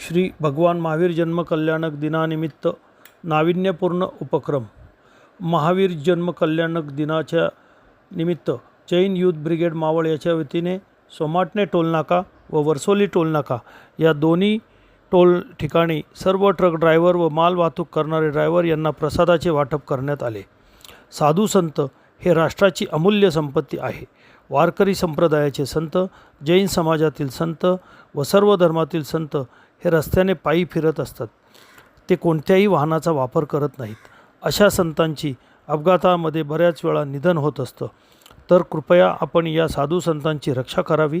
श्री भगवान महावीर जन्म कल्याणक दिनानिमित्त नाविन्यपूर्ण उपक्रम. महावीर जन्म कल्याणक दिनाच्या निमित्त जैन युथ ब्रिगेड मावळ याच्या वतीने सोमाटणे टोलनाका व वर्सोली टोलनाका या दोन्ही टोल ठिकाणी सर्व ट्रक ड्रायव्हर व माल वाहतूक करणारे ड्रायव्हर यांना प्रसादाचे वाटप करण्यात आले. साधू संत हे राष्ट्राची अमूल्य संपत्ती आहे. वारकरी संप्रदायाचे संत जैन समाजातील संत व सर्व धर्मातील संत हे रस्त्याने पायी फिरत असतात. ते कोणत्याही वाहनाचा वापर करत नाहीत. अशा संतांची अपघातामध्ये बऱ्याच वेळा निधन होत असतं. तर कृपया आपण या साधू संतांची रक्षा करावी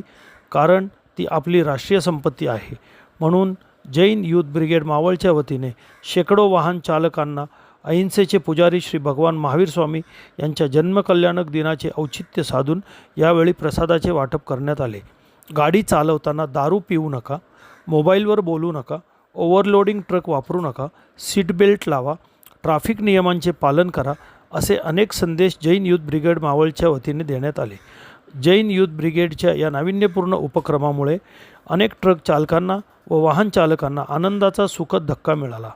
कारण ती आपली राष्ट्रीय संपत्ती आहे. म्हणून जैन युथ ब्रिगेड मावळच्या वतीने शेकडो वाहन चालकांना अहिंसेचे पुजारी श्री भगवान महावीर स्वामी यांच्या जन्मकल्याणक दिनाचे औचित्य साधून यावेळी प्रसादाचे वाटप करण्यात आले. गाडी चालवताना दारू पिऊ नका. मोबाईलवर बोलू नका ओव्हरलोडिंग ट्रक वापरू नका सीट बेल्ट लावा ट्राफिक नियमांचे पालन करा असे अनेक संदेश जैन युथ ब्रिगेड मावळच्या वतीने देण्यात आले. जैन युथ ब्रिगेडच्या या नाविन्यपूर्ण उपक्रमामुळे अनेक ट्रक चालकांना व वाहन चालकांना आनंदाचा सुखद धक्का मिळाला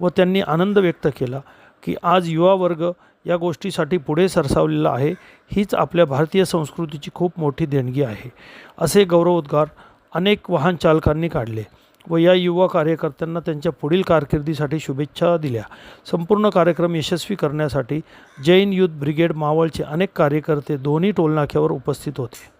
व त्यांनी आनंद व्यक्त केला की आज युवा वर्ग या गोष्टीसाठी पुढे सरसावलेला आहे हीच आपल्या भारतीय संस्कृतीची खूप मोठी देणगी आहे. असे गौरवोद्गार अनेक वाहन चालकांनी काढले व या युवा कार्यकर्त्यांना त्यांच्या पुढील कारकिर्दीसाठी शुभेच्छा दिल्या. संपूर्ण कार्यक्रम यशस्वी करण्यासाठी जैन युथ ब्रिगेड मावळचे अनेक कार्यकर्ते दोन्ही टोलनाक्यावर उपस्थित होते.